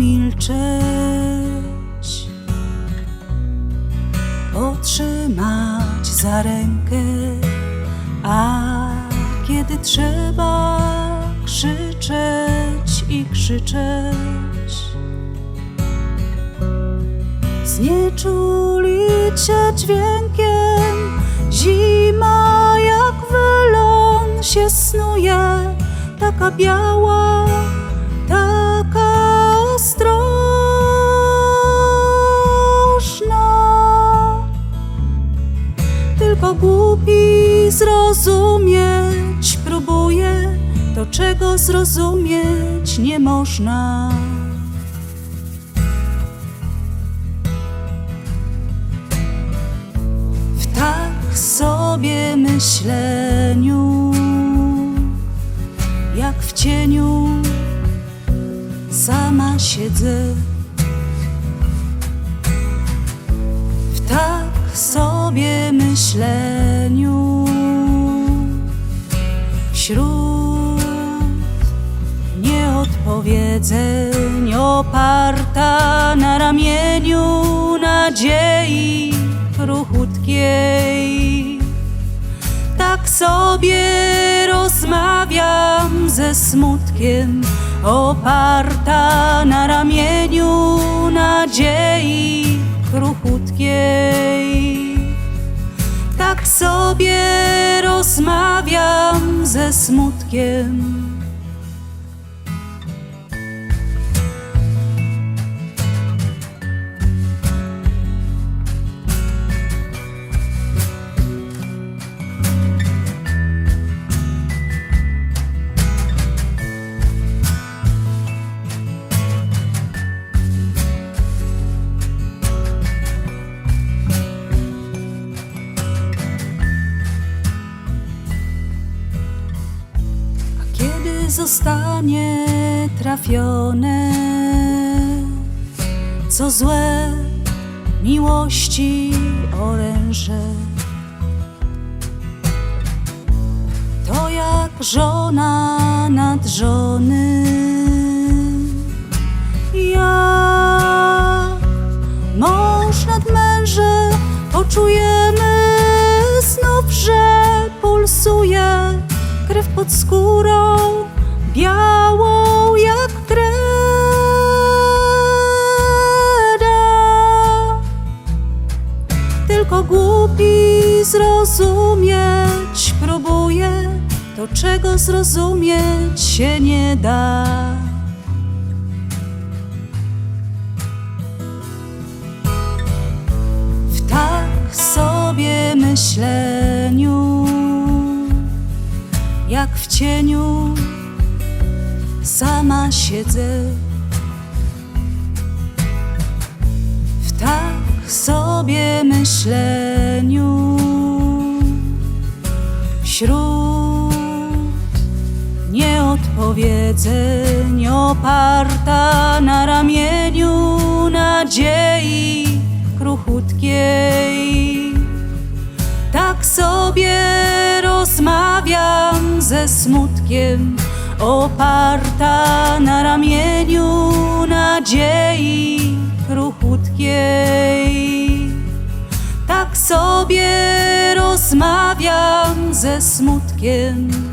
pomilczeć, potrzymać za rękę, a kiedy trzeba krzyczeć i krzyczeć, znieczulić się dźwiękiem, zima jak wylon się snuje, taka biała, Tylko głupi zrozumieć próbuje to, czego zrozumieć nie można. W tak sobie myśleniu, jak w cieniu sama siedzę. W tak sobie myśleniu, wśród nieodpowiedzeń oparta na ramieniu nadziei kruchutkiej. Tak sobie rozmawiam ze smutkiem, oparta na ramieniu nadziei kruchutkiej. Sobie rozmawiam ze smutkiem. Zostanie trafione, co złe miłości oręże, to jak żona nad żony, jak mąż nad mężem, poczujemy znów, że pulsuje krew pod skórą, zrozumieć próbuje to, czego zrozumieć się nie da. W tak sobie myśleniu, jak w cieniu sama siedzę. W tak sobie myśleniu, wśród nieodpowiedzeń oparta na ramieniu nadziei kruchutkiej. Tak sobie rozmawiam ze smutkiem, oparta na ramieniu nadziei kruchutkiej. Tak sobie rozmawiam ze smutkiem.